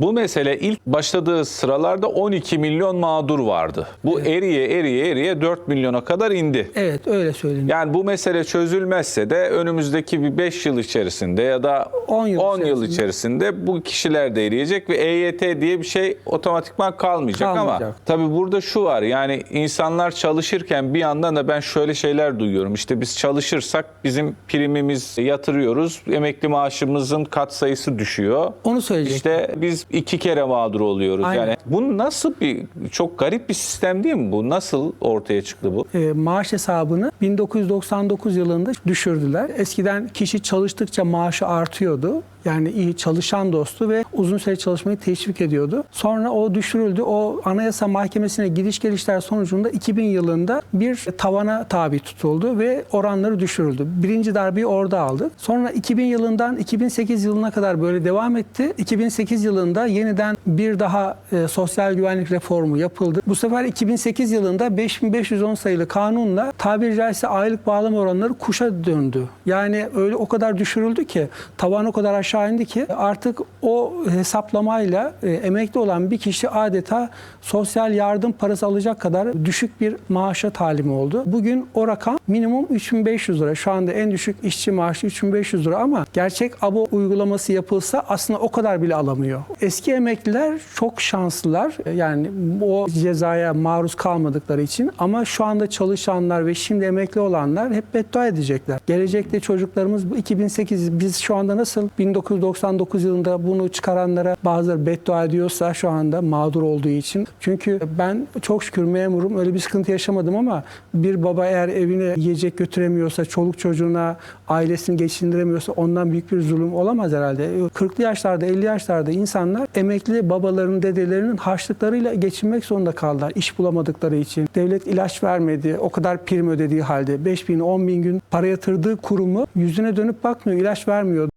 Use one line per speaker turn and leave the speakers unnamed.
Bu mesele ilk başladığı sıralarda 12 milyon mağdur vardı. Bu eriye eriye eriye 4 milyona kadar indi.
Evet öyle söyleyeyim.
Yani bu mesele çözülmezse de önümüzdeki bir 5 yıl içerisinde ya da
10 yıl
10 yıl
içerisinde.
içerisinde bu kişiler de eriyecek ve EYT diye bir şey otomatikman kalmayacak, ama
Kalmayacak.
tabii burada şu var yani insanlar çalışırken bir yandan da ben şöyle şeyler duyuyorum. İşte biz çalışırsak bizim primimiz yatırıyoruz, emekli maaşımızın kat sayısı düşüyor.
Onu söyleyecektim.
İşte biz iki kere mağdur oluyoruz.
Aynen.
Yani bu nasıl bir çok garip bir sistem değil mi bu? Nasıl ortaya çıktı bu?
e, maaş hesabını 1999 yılında düşürdüler. Eskiden kişi çalıştıkça maaşı artıyordu. Yani iyi çalışan dostu ve uzun süre çalışmayı teşvik ediyordu. Sonra o düşürüldü. O Anayasa Mahkemesi'ne gidiş gelişler sonucunda 2000 yılında bir tavana tabi tutuldu ve oranları düşürüldü. Birinci darbeyi orada aldı. Sonra 2000 yılından 2008 yılına kadar böyle devam etti. 2008 yılında yeniden bir daha e, sosyal güvenlik reformu yapıldı. Bu sefer 2008 yılında 5510 sayılı kanunla tabiri caizse aylık bağlama oranları kuşa döndü. Yani öyle o kadar düşürüldü ki tavan o kadar aşağı indi ki artık o hesaplamayla e, emekli olan bir kişi adeta sosyal yardım parası alacak kadar düşük bir maaşa talim oldu. Bugün o rakam minimum 3500 lira. Şu anda en düşük işçi maaşı 3500 lira ama gerçek abo uygulaması yapılsa aslında o kadar bile alamıyor. Eski emekliler çok şanslılar. Yani o cezaya maruz kalmadıkları için ama şu anda çalışanlar ve şimdi emekli olanlar hep beddua edecekler. Gelecekte çocuklarımız bu 2008 biz şu anda nasıl 1999 yılında bunu çıkaranlara bazıları beddua ediyorsa şu anda mağdur olduğu için. Çünkü ben çok şükür memurum öyle bir sıkıntı yaşamadım ama bir baba eğer evine yiyecek götüremiyorsa, çoluk çocuğuna ailesini geçindiremiyorsa ondan büyük bir zulüm olamaz herhalde. 40'lı yaşlarda, 50 yaşlarda insanlar emekli babalarının, dedelerinin harçlıklarıyla geçinmek zorunda kaldılar. iş bulamadıkları için. Devlet ilaç vermedi. O kadar prim ödediği halde 5 bin, 10 bin gün para yatırdığı kurumu yüzüne dönüp bakmıyor, ilaç vermiyor.